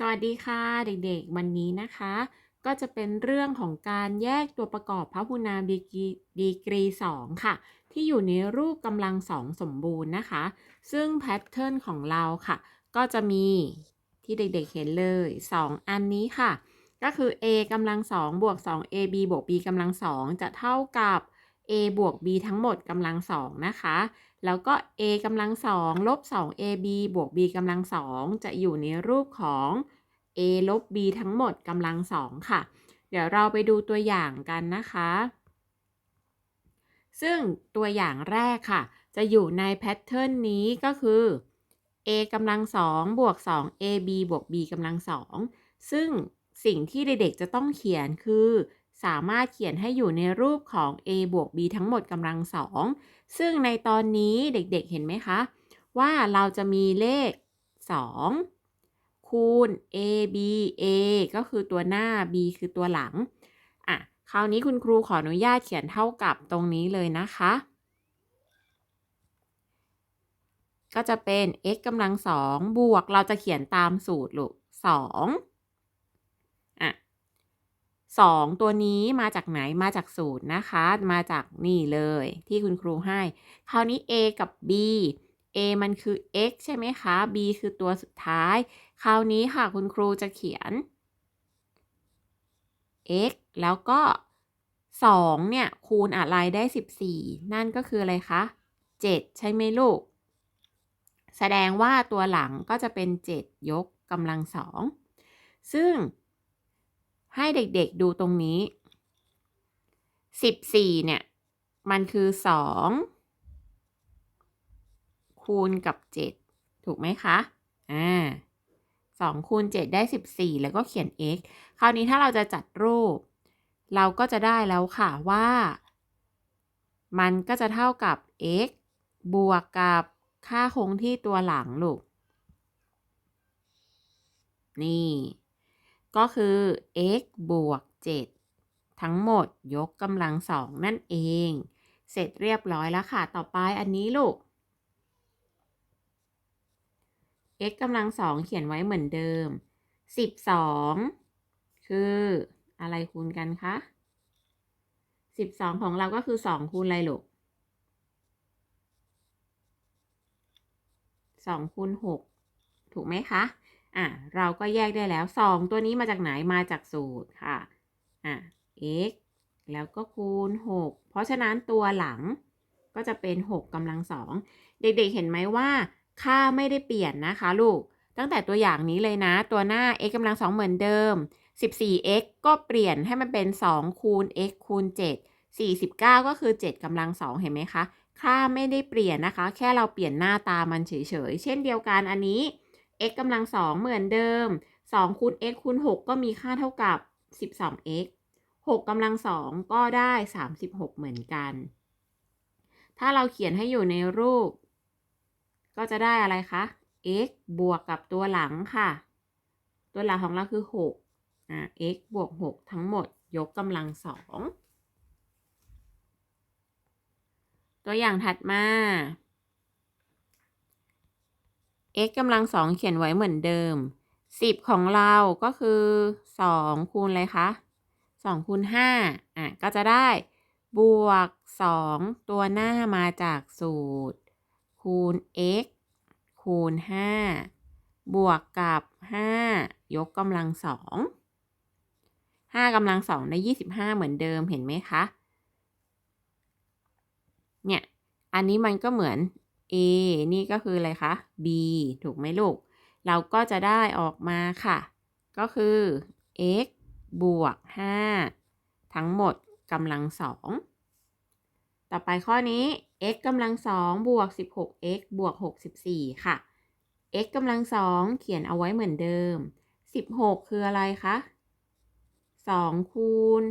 สวัสดีค่ะเด็กๆ วันนี้นะคะ ก็จะเป็นเรื่องของการแยกตัวประกอบพหุนามดีกรีดีกรี2ค่ะ ที่อยู่ในรูปกำลังสองสมบูรณ์นะคะ ซึ่งแพทเทิร์นของเราค่ะ ก็จะมีที่เด็กๆเห็นเลย 2 อันนี้ค่ะ ก็คือ a กำลัง2บวก 2 ab บวก b กำลัง2จะเท่ากับ a บวก b ทั้งหมดกำลัง2นะคะ แล้วก็ a กำลัง2ลบ 2ab บวก b กำลัง2จะอยู่ในรูปของ a ลบ b ทั้งหมดกำลัง2ค่ะ เดี๋ยวเราไปดูตัวอย่างกันนะคะ ซึ่งตัวอย่างแรกค่ะ จะอยู่ในแพทเทิร์นนี้ก็คือ a กำลัง2บวก 2 ab บวก b กำลัง2ซึ่งสิ่งที่เด็กๆจะต้องเขียนคือ สามารถเขียนให้อยู่ในรูปของ a บวก b ทั้งหมดกำลังสองซึ่งในตอนนี้เด็กๆเห็นไหมคะ ว่าเราจะมีเลข 2 คูณ a b a ก็คือตัวหน้า b คือตัวหลัง อะ คราวนี้คุณครูขออนุญาตเขียนเท่ากับตรงนี้เลยนะคะ ก็จะเป็น x กำลังสองบวกเราจะเขียนตามสูตรลูก2 2 ตัวนี้มาจากไหนมาจากสูตรนะคะ มาจากนี่เลยที่คุณครูให้ คราวนี้ A กับ B A มันคือ x ใช่ไหมคะ B คือตัวสุดท้าย คราวนี้ค่ะคุณครูจะเขียน x แล้วก็ 2 เนี่ย คูณอะไรได้ 14 นั่นก็คืออะไรคะ 7 ใช่ไหมลูก แสดงว่าตัวหลังก็จะเป็น 7 ยกกำลังสอง ซึ่ง ให้เด็กๆดูตรงนี้ 14 เนี่ย มันคือ 2 คูณกับ 7 ถูกไหมคะ อ่า2คูณ7ได้ 14 แล้วก็เขียน x คราวนี้ถ้าเราจะจัดรูป เราก็จะได้แล้วค่ะว่า มันก็จะเท่ากับ x บวกกับค่าคงที่ตัวหลังลูก นี่ ก็คือ x บวก 7 ทั้งหมดยกกำลังสองนั่นเอง เสร็จเรียบร้อยแล้วค่ะ ต่อไปอันนี้ลูก x กำลังสองเขียนไว้เหมือนเดิม 12 คืออะไรคูณกันคะ 12 ของเราก็คือ 2 คูณอะไรลูก2คูณ6ถูกไหมคะ อะเราก็แยกได้แล้ว 2 ตัวนี้มาจากไหนมาจากสูตรค่ะอะ x แล้วก็คูณ 6 เพราะฉะนั้นตัวหลังก็จะเป็น 6กำลังสองเด็กๆเห็นไหมว่า ค่าไม่ได้เปลี่ยนนะคะลูก ตั้งแต่ตัวอย่างนี้เลยนะ ตัวหน้า x กำลังสองเหมือนเดิม 14x ก็เปลี่ยนให้มันเป็น 2 คูณ x คูณ 7 49 ก็คือ 7กำลังสองเห็นไหมคะ ค่าไม่ได้เปลี่ยนนะคะ แค่เราเปลี่ยนหน้าตามันเฉยๆ เช่นเดียวกันอันนี้ x กำลังสองเหมือนเดิม2คูณ x คูณ 6 ก็มีค่าเท่ากับ 12x 6กำลังสองก็ได้ 36 เหมือนกัน ถ้าเราเขียนให้อยู่ในรูป ก็จะได้อะไรคะ x บวกกับตัวหลังค่ะ ตัวหลังของเราคือ6อ่า x บวก 6 ทั้งหมดยกกำลังสอง ตัวอย่างถัดมา x กำลังสองเขียนไว้เหมือนเดิม 10 ของเราก็คือ2คูณอะไรคะ2คูณ5อะก็จะได้บวก 2 ตัวหน้ามาจากสูตร คูณ x คูณ 5 บวกกับ 5 ยกกำลังสอง5กำลังสองได้ 25 เหมือนเดิมเห็นไหมคะ เนี่ย อันนี้มันก็เหมือน a นี่ก็คืออะไรคะ b ถูกไหมลูก เราก็จะได้ออกมาค่ะ ก็คือ x บวก 5 ทั้งหมดกำลังสองต่อไปข้อนี้ x กำลังสองบวก 16x บวก 64 ค่ะ x กำลังสองเขียนเอาไว้เหมือนเดิม 16 คืออะไรคะ 2 คูณ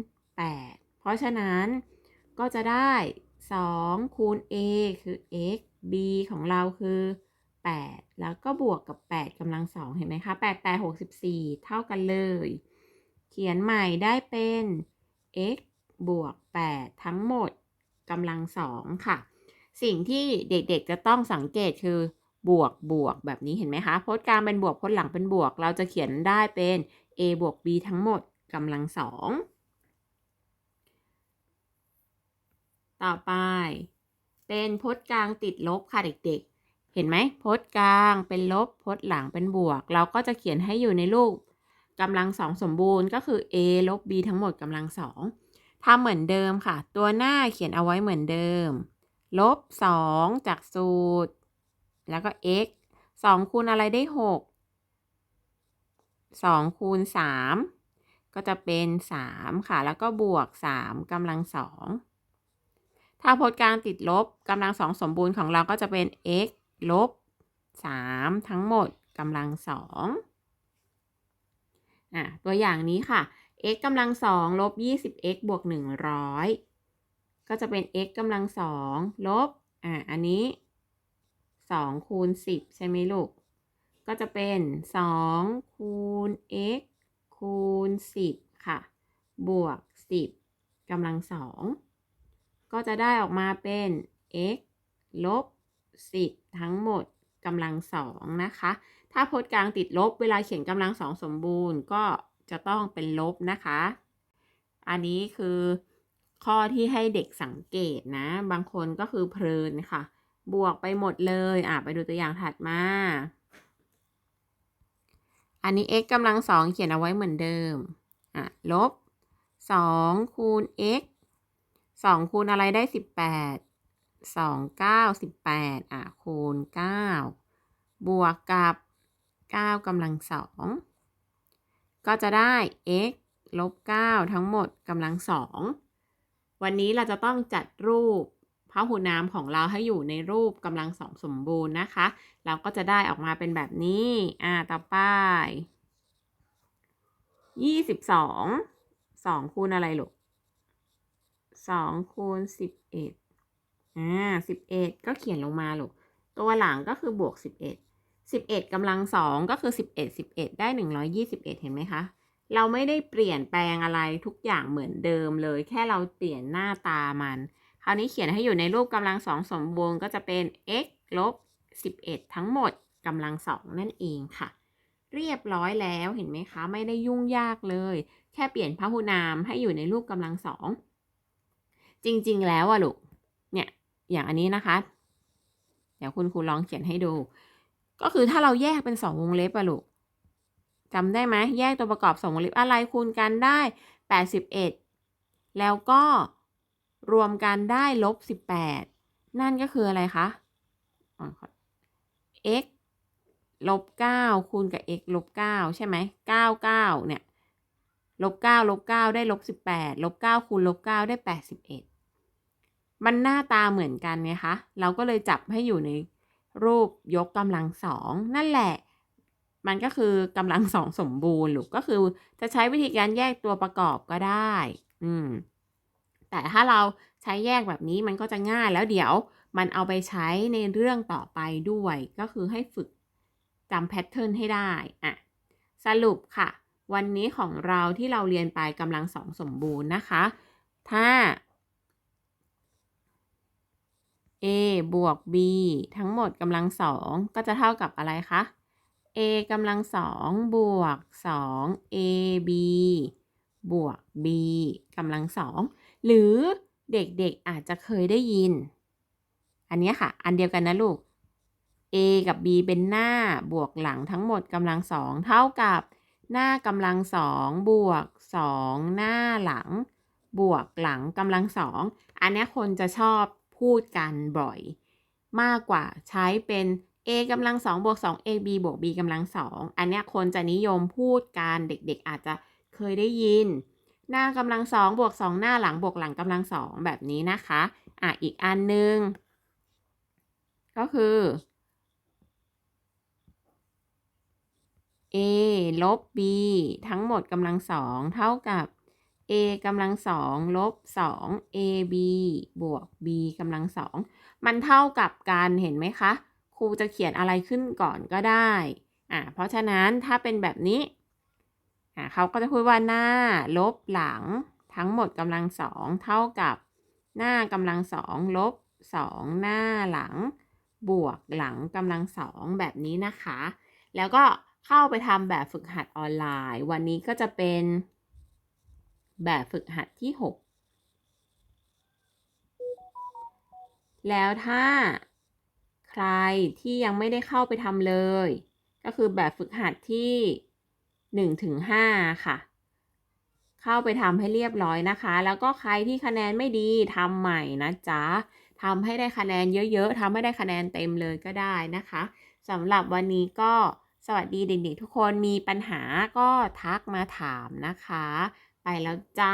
8 เพราะฉะนั้นก็จะได้ 2 คูณ a คือ x b ของเราคือ 8 แล้วก็บวกกับ 8กำลังสองเห็นไหมคะ 8 8 64 เท่ากันเลย เขียนใหม่ได้เป็น x บวก 8 ทั้งหมดกำลังสองค่ะ สิ่งที่เด็กๆจะต้องสังเกตคือบบวกบวกแบบนี้เห็นไหมคะพจน์กลางเป็นบวกพจน์หลังเป็นบวก เราจะเขียนได้เป็น a บวก b ทั้งหมดกำลังสอง ต่อไป เป็นพจน์กลางติดลบค่ะเด็กๆ เห็นไหมพจน์กลางเป็นลบพจน์หลังเป็นบวก เราก็จะเขียนให้อยู่ในรูปกำลังสองสมบูรณ์ก็คือ a ลบ b ทั้งหมดกำลังสองทำเหมือนเดิมค่ะ ตัวหน้าเขียนเอาไว้เหมือนเดิม ลบสองจากสูตร แล้วก็ x สองคูณอะไรได้หกสองคูณสามก็จะเป็นสามค่ะ แล้วก็บวกสามกำลังสอง ถ้าพจน์กลางติดลบกำลังสองสมบูรณ์ของเราก็จะเป็น x ลบสามทั้งหมดกำลังสองอะตัวอย่างนี้ค่ะ x กำลังสองลบยี่สิบ x บวกหนึ่งร้อยก็จะเป็น x กำลังสองลบอะอันนี้สองคูณสิบใช่ไหมลูก ก็จะเป็นสองคูณ x คูณสิบค่ะ บวกสิบกำลังสอง ก็จะได้ออกมาเป็น x ลบสิบทั้งหมดกำลังสองนะคะ ถ้าพจน์กลางติดลบ เวลาเขียนกำลังสองสมบูรณ์ก็จะต้องเป็นลบนะคะ อันนี้คือข้อที่ให้เด็กสังเกตนะ บางคนก็คือเพลินค่ะ บวกไปหมดเลย อะ ไปดูตัวอย่างถัดมา อันนี้ x กำลังสองเขียนเอาไว้เหมือนเดิม อะ ลบสองคูณ x สองคูณอะไรได้สิบแปดสองเก้าสิบแปดอะคูณเก้าบวกกับเก้ากำลังสองก็จะได้ x ลบ9ทั้งหมดกำลังสองวันนี้เราจะต้องจัดรูปพหุนามของเราให้อยู่ในรูปกำลังสองสมบูรณ์นะคะ เราก็จะได้ออกมาเป็นแบบนี้ อ่า ต่อไป22 2คูณอะไรลูก 2คูณ11อ่า11ก็เขียนลงมาลูก ตัวหลังก็คือบวก11สิบเอ็ดกำลังสองก็คือสิบเอ็ดสิบเอ็ดได้หนึ่งร้อยยี่สิบเอ็ดเห็นไหมคะ เราไม่ได้เปลี่ยนแปลงอะไรทุกอย่างเหมือนเดิมเลย แค่เราเปลี่ยนหน้าตามัน คราวนี้เขียนให้อยู่ในรูปกำลังสองสมบูรณ์ก็จะเป็น x ลบสิบเอ็ดทั้งหมดกำลังสองนั่นเองค่ะ เรียบร้อยแล้วเห็นไหมคะ ไม่ได้ยุ่งยากเลย แค่เปลี่ยนพหุนามให้อยู่ในรูปกำลังสอง จริง ๆ แล้วอะลูก เนี่ย อย่างอันนี้นะคะ เดี๋ยวคุณครูลองเขียนให้ดู ก็คือถ้าเราแยกเป็นสองวงเล็บอะลูกจำได้ไหมแยกตัวประกอบสองวงเล็บอะไรคูณกันได้แปดสิบเอ็ดแล้วก็รวมกันได้ลบสิบแปดนั่นก็คืออะไรคะ x ลบเก้าคูณกับ x ลบเก้าใช่ไหมเก้าเก้าเนี่ยลบเก้าลบเก้าได้ลบสิบแปดลบเก้าคูณลบเก้าได้แปดสิบเอ็ด มันหน้าตาเหมือนกันไงคะ เราก็เลยจับให้อยู่ในรูปยกกำลังสองนั่นแหละ มันก็คือกำลังสองสมบูรณ์หรือก็คือจะใช้วิธีการแยกตัวประกอบก็ได้ อืม แต่ถ้าเราใช้แยกแบบนี้มันก็จะง่ายแล้วเดี๋ยวมันเอาไปใช้ในเรื่องต่อไปด้วย ก็คือให้ฝึกจำแพทเทิร์นให้ได้อะสรุปค่ะ วันนี้ของเราที่เราเรียนไปกำลังสองสมบูรณ์นะคะ ถ้า a บวก b ทั้งหมดกำลังสองก็จะเท่ากับอะไรคะ a กำลังสองบวกสอง ab บวก b กำลังสองหรือเด็กๆอาจจะเคยได้ยิน อันนี้ค่ะ อันเดียวกันนะลูก a กับ b เป็นหน้าบวกหลังทั้งหมดกำลังสองเท่ากับหน้ากำลังสองบวกสองหน้าหลัง บวกหลังกำลังสองอันนี้คนจะชอบ พูดกันบ่อย มากกว่าใช้เป็น a กำลังสองบวกสอง ab บวก b กำลังสองอันนี้คนจะนิยมพูดกันเด็กๆ อาจจะเคยได้ยิน หน้ากำลังสองบวกสองหน้าหลังบวกหลังกำลังสองแบบนี้นะคะอะอีกอันหนึ่งก็คือ a ลบ b ทั้งหมดกำลังสองเท่ากับ a กำลังสองลบสอง ab บวก b กำลังสองมันเท่ากับการเห็นไหมคะ ครูจะเขียนอะไรขึ้นก่อนก็ได้อ่าเพราะฉะนั้นถ้าเป็นแบบนี้อ่าเขาก็จะพูดว่าหน้าลบหลังทั้งหมดกำลังสองเท่ากับหน้ากำลังสองลบสองหน้าหลัง บวกหลังกำลังสองแบบนี้นะคะ แล้วก็เข้าไปทำแบบฝึกหัดออนไลน์ วันนี้ก็จะเป็น แบบฝึกหัดที่ 6 แล้วถ้าใครที่ยังไม่ได้เข้าไปทำเลย ก็คือแบบฝึกหัดที่1ถึง5ค่ะ เข้าไปทำให้เรียบร้อยนะคะ แล้วก็ใครที่คะแนนไม่ดีทำใหม่นะจ๊ะทำให้ได้คะแนนเยอะๆทำให้ได้คะแนนเต็มเลยก็ได้นะคะสำหรับวันนี้ก็สวัสดีเด็กๆทุกคนมีปัญหาก็ทักมาถามนะคะ ไปแล้วจ้า